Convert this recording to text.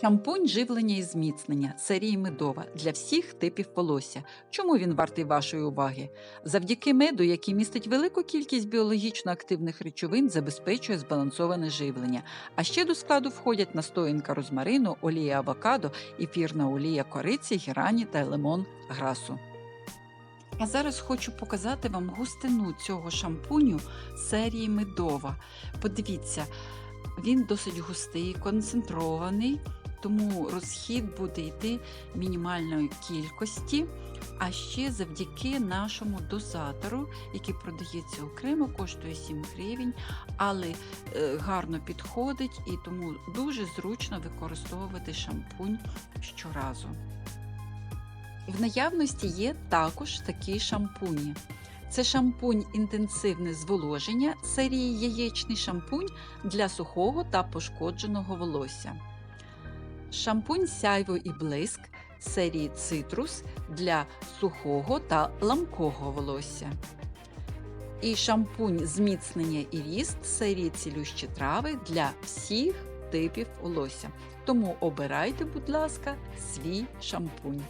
Шампунь живлення і зміцнення серії медова для всіх типів волосся. Чому він вартий вашої уваги? Завдяки меду, який містить велику кількість біологічно активних речовин, забезпечує збалансоване живлення. А ще до складу входять настоянка розмарину, олія авокадо, ефірна олія кориці, герані та лимон грасу. А зараз хочу показати вам густину цього шампуню серії медова. Подивіться, він досить густий, концентрований, тому розхід буде йти мінімальної кількості. А ще завдяки нашому дозатору, який продається окремо, коштує 7 гривень, але е, гарно підходить і тому дуже зручно використовувати шампунь щоразу. В наявності є також такі шампуні. Це шампунь інтенсивне зволоження серії яєчний шампунь для сухого та пошкодженого волосся. Шампунь сяйво і блиск серії цитрус для сухого та ламкого волосся. І шампунь зміцнення і ріст серії цілющі трави для всіх типів волосся. Тому обирайте, будь ласка, свій шампунь.